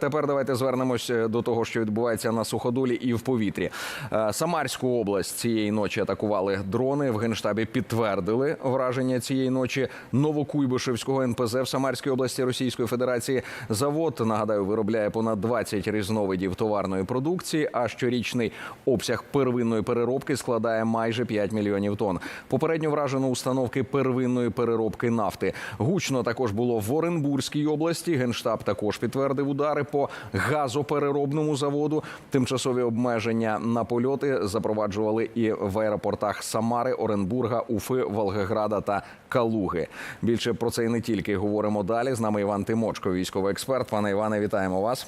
Тепер давайте звернемось е, до того, що відбувається на суходолі і в повітрі. Е, Самарську область цієї ночі атакували дрони. В генштабі підтвердили враження цієї ночі Новокуйбишевського НПЗ в Самарській області Російської Федерації. Завод нагадаю виробляє понад 20 різновидів товарної продукції. А щорічний обсяг первинної переробки складає майже 5 мільйонів тонн. Попередньо вражено установки первинної переробки нафти. Гучно також було в Оренбурзькій області. Генштаб також підтвердив удари по газопереробному заводу. Тимчасові обмеження на польоти запроваджували і в аеропортах Самари, Оренбурга, Уфи, Волгограда та Калуги. Більше про це і не тільки говоримо далі. З нами Іван Тимочко, військовий експерт. Пане Іване, вітаємо вас.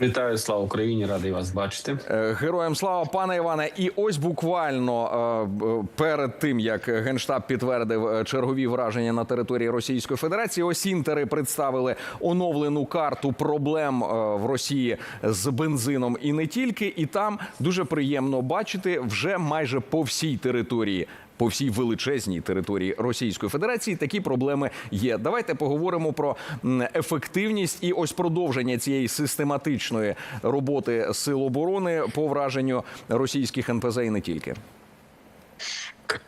Вітаю, слава Україні! Радий вас бачити. Е, Героям слава, пане Іване. І ось буквально е, перед тим як генштаб підтвердив е, чергові враження на території Російської Федерації, ось інтери представили оновлену карту проблем в Росії з бензином і не тільки. І там дуже приємно бачити вже майже по всій території. По всій величезній території Російської Федерації такі проблеми є. Давайте поговоримо про ефективність і ось продовження цієї систематичної роботи сил оборони по враженню російських НПЗ і не тільки.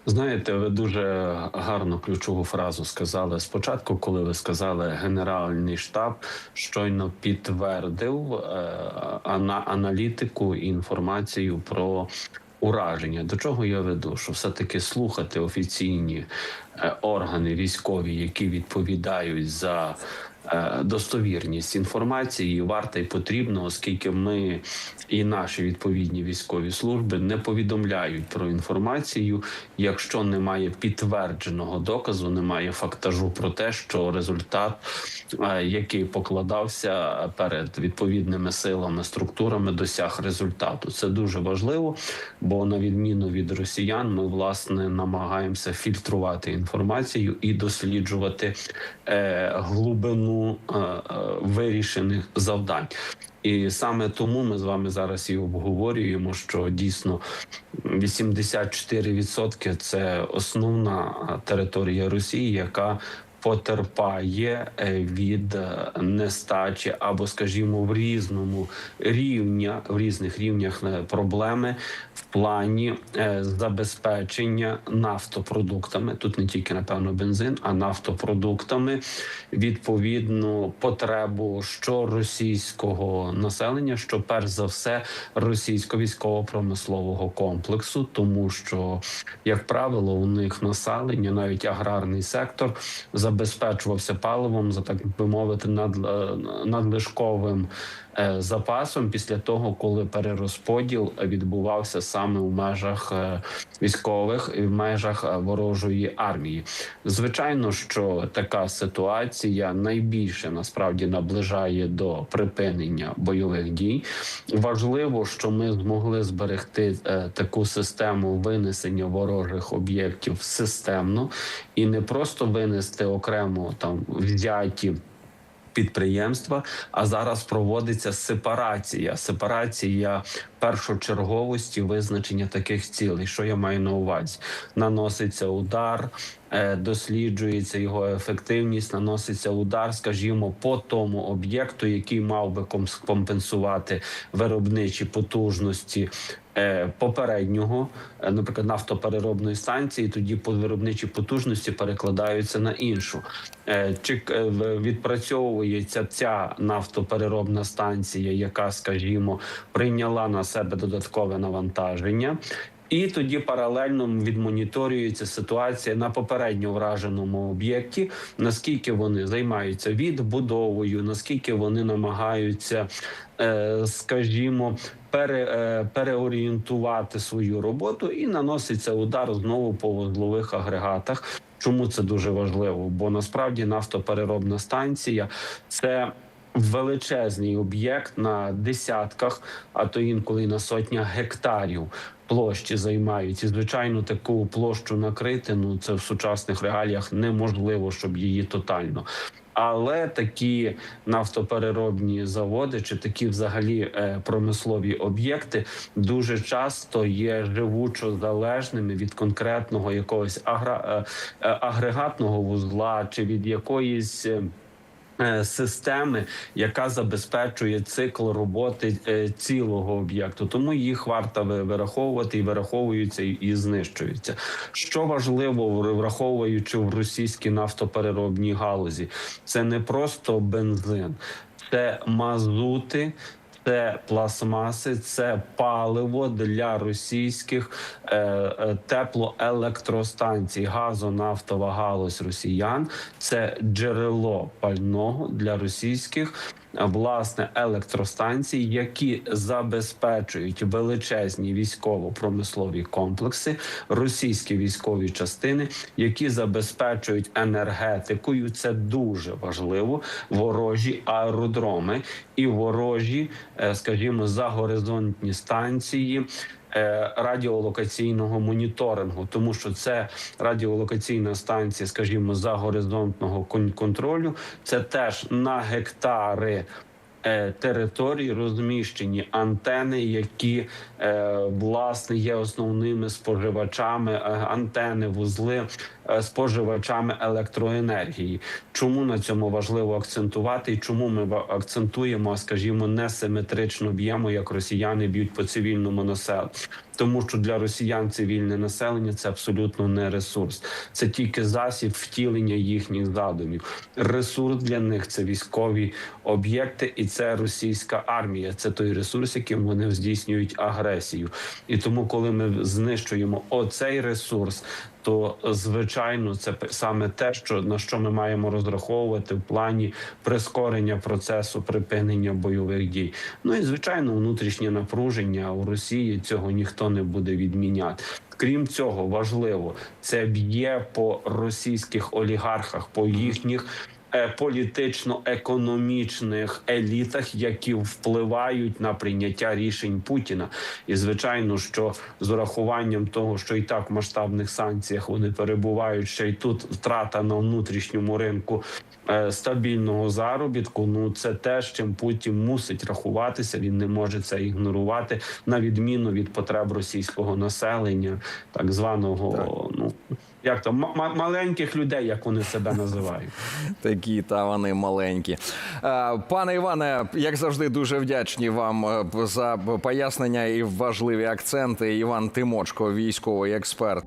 Знаєте, ви дуже гарну ключову фразу сказали спочатку, коли ви сказали, Генеральний штаб щойно підтвердив е, ана- аналітику і інформацію про ураження. До чого я веду? Що все-таки слухати офіційні е, органи військові, які відповідають за достовірність інформації, варто і потрібно, оскільки ми і наші відповідні військові служби не повідомляють про інформацію, якщо немає підтвердженого доказу, немає фактажу про те, що результат, е, який покладався перед відповідними силами, структурами, досяг результату. Це дуже важливо, бо на відміну від росіян, ми власне намагаємося фільтрувати інформацію і досліджувати е, глибину е, е, вирішених завдань. І саме тому ми з вами зараз і обговорюємо, що дійсно 84% – це основна е, територія Росії, яка потерпає е, від е, нестачі або, скажімо, в різному рівня в різних рівнях е, проблеми в плані забезпечення нафтопродуктами. Тут не тільки напевно бензин, а нафтопродуктами відповідну потребу що російського населення, що перш за все російсько військово-промислового комплексу, тому що, як правило, у них населення, навіть аграрний сектор, забезпечувався паливом за так би мовити, над, е, надлишковим е, запасом після того, коли перерозподіл відбувався саме в межах е, військових і в межах ворожої армії. Звичайно, що така ситуація найбільше насправді наближає до припинення бойових дій. Важливо, що ми змогли зберегти таку систему винесення ворожих об'єктів системно і не просто винести окремо там взяті підприємства. А зараз проводиться сепарація, сепарація першочерговості визначення таких цілей. Що я маю на увазі? Наноситься удар, е, досліджується його ефективність, наноситься удар, скажімо, по тому об'єкту, який мав би компенсувати виробничі потужності. е, Попереднього, е, наприклад, нафтопереробної станції, тоді виробничі потужності перекладаються на іншу. Чи відпрацьовується ця нафтопереробна станція, яка, скажімо, прийняла на себе додаткове навантаження. І тоді паралельно відмоніторюється ситуація на попередньо враженому об'єкті, наскільки вони займаються відбудовою, наскільки вони намагаються, е, скажімо, пере, е, переорієнтувати свою роботу, і наноситься удар знову по вузлових агрегатах. Чому це дуже важливо? Бо насправді нафтопереробна станція це величезний об'єкт на десятках, а то інколи на сотнях гектарів площі займають. І звичайно, таку площу накрити ну це в сучасних реаліях неможливо, щоб її тотально. Але такі нафтопереробні заводи чи такі взагалі е, промислові об'єкти дуже часто є живучо залежними від конкретного якогось е, е, агрегатного вузла чи від якоїсь. Е, Системи, яка забезпечує цикл роботи е, цілого об'єкту, тому їх варто вираховувати і вираховуються і знищуються. Що важливо, враховуючи в російській нафтопереробній галузі, це не просто бензин, це мазути. Це пластмаси, це паливо для російських е, е, теплоелектростанцій, газонафтова галузь росіян. Це джерело пального для російських власне електростанцій, які забезпечують величезні військово-промислові комплекси, російські військові частини, які забезпечують енергетикою. Це дуже важливо. Ворожі аеродроми і ворожі, е, скажімо, загоризонтні станції. Е, Радіолокаційного моніторингу, тому що це радіолокаційна станція, скажімо, за горизонтного контролю. Це теж на гектари Території розміщені антени, які е, власне є основними споживачами е, антени, вузли е, споживачами електроенергії. Чому на цьому важливо акцентувати, і чому ми акцентуємо, скажімо, несиметрично б'ємо, як росіяни б'ють по цивільному населенню? Тому що для росіян цивільне населення це абсолютно не ресурс, це тільки засіб втілення їхніх задумів. Ресурс для них це військові об'єкти, і це російська армія. Це той ресурс, яким вони здійснюють агресію. І тому, коли ми знищуємо оцей ресурс, то звичайно це саме те, що на що ми маємо розраховувати в плані прискорення процесу припинення бойових дій. Ну і звичайно, внутрішнє напруження у Росії цього ніхто не буде відміняти. Крім цього, важливо це б'є по російських олігархах, по їхніх. Е, Політично-економічних елітах, які впливають на прийняття рішень Путіна, і звичайно, що з урахуванням того, що і так в масштабних санкціях вони перебувають, ще й тут втрата на внутрішньому ринку е, стабільного заробітку. Ну це те, з чим Путін мусить рахуватися. Він не може це ігнорувати на відміну від потреб російського населення, так званого ну як ма- маленьких людей, як вони себе називають. Такі та вони маленькі. Е, Пане Іване, як завжди, дуже вдячні вам е, за пояснення і важливі акценти. Іван Тимочко, військовий експерт.